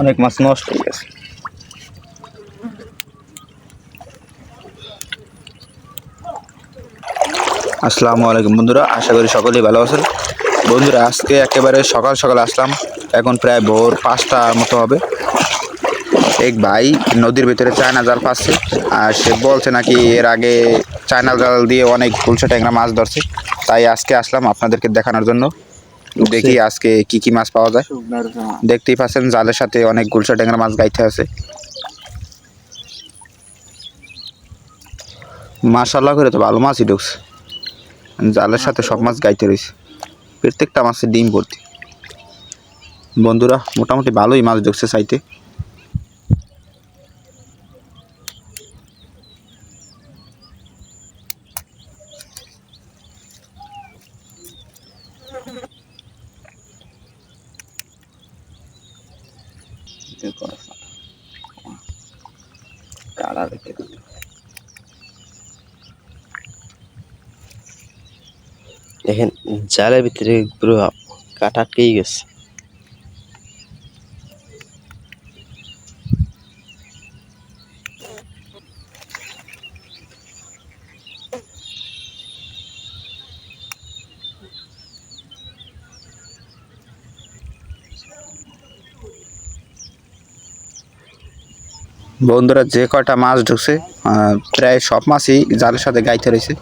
অনেক মাছ নষ্ট হয়ে গেছে। আসসালামু আলাইকুম বন্ধুরা, আশা করি সকলেই ভালো আছেন। বন্ধুরা, আজকে একেবারে সকাল সকাল আসলাম। এখন প্রায় ভোর পাঁচটার মতো হবে। এক ভাই নদীর ভিতরে চায়না জাল পাচ্ছে। আর সে বলছে নাকি এর আগে চায়না জাল দিয়ে অনেক গুলশা ট্যাংরা মাছ ধরছে। তাই আজকে আসলাম আপনাদেরকে দেখানোর জন্য। দেখি আজকে কি কি মাছ পাওয়া যায়। দেখতেই পাচ্ছেন জালের সাথে অনেক গুলশা ট্যাংরা মাছ গাইতে আছে। মাশাল্লাহ করে তো ভালো মাছই ঢুকছে জালের সাথে সব মাছ গাইতে রয়েছে। প্রত্যেকটা মাছের ডিম ভর্তি। বন্ধুরা, মোটামুটি ভালোই মাছ ঢুকছে সাইতে দেখেন জালের ভিতরে পুরো কাটা আটকেই গেছে। বন্ধুরা যে কয়টা মাছ ঢুকছে প্রায় সব মাছই জালের সাথে গাইতে রয়েছে।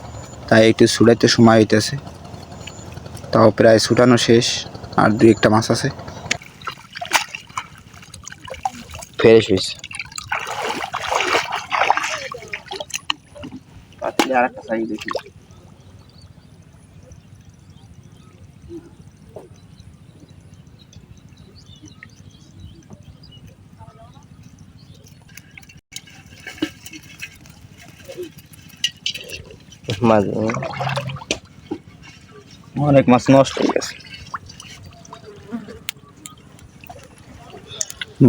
তাই একটু ছুটাইতে সময় হইতেছে। তাও প্রায় ছুটানো শেষ আর দুই একটা মাছ আছে। ফ্রেশ হয়েছে। অনেক মাছ নষ্ট হয়ে গেছে।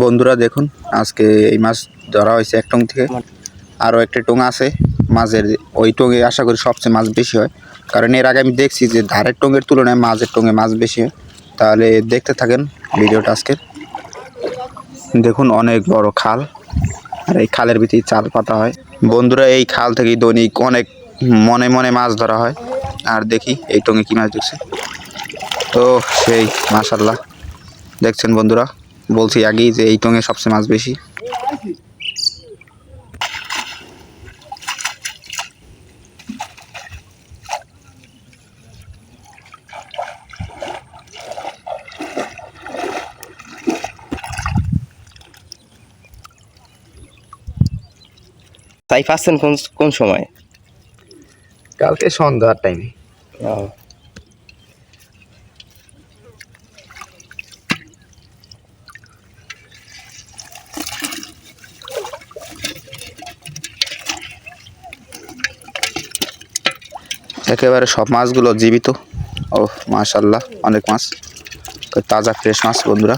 বন্ধুরা দেখুন, আজকে এই মাছ ধরা হয়েছে এক টং থেকে। আরও একটা টং আছে। মাছের ওই টঙে আশা করি সবচেয়ে মাছ বেশি হয়। কারণ এর আগে আমি দেখছি যে ধারের টঙের তুলনায় মাছের টঙে মাছ বেশি হয়। তাহলে দেখতে থাকেন ভিডিওটা আজকের। দেখুন, অনেক বড় খাল। আর এই খালের ভিতরে চাল পাতা হয়। বন্ধুরা, এই খাল থেকেই দৈনিক অনেক মনে মনে মাছ ধরা হয়। আর দেখি এই টঙে কি মাছ দেখছে তো সেই মাশাল্লাহ দেখছেন বন্ধুরা, বলছি আগেই যে এই টঙে সবচেয়ে মাছ বেশি। তাই পাচ্ছেন কোন কোন সময়? কালকে সন্ধ্যার টাইমে একেবারে সব মাছগুলো জীবিত। ও মাশাল্লাহ অনেক মাছ। তাজা ফ্রেশ মাছ বন্ধুরা।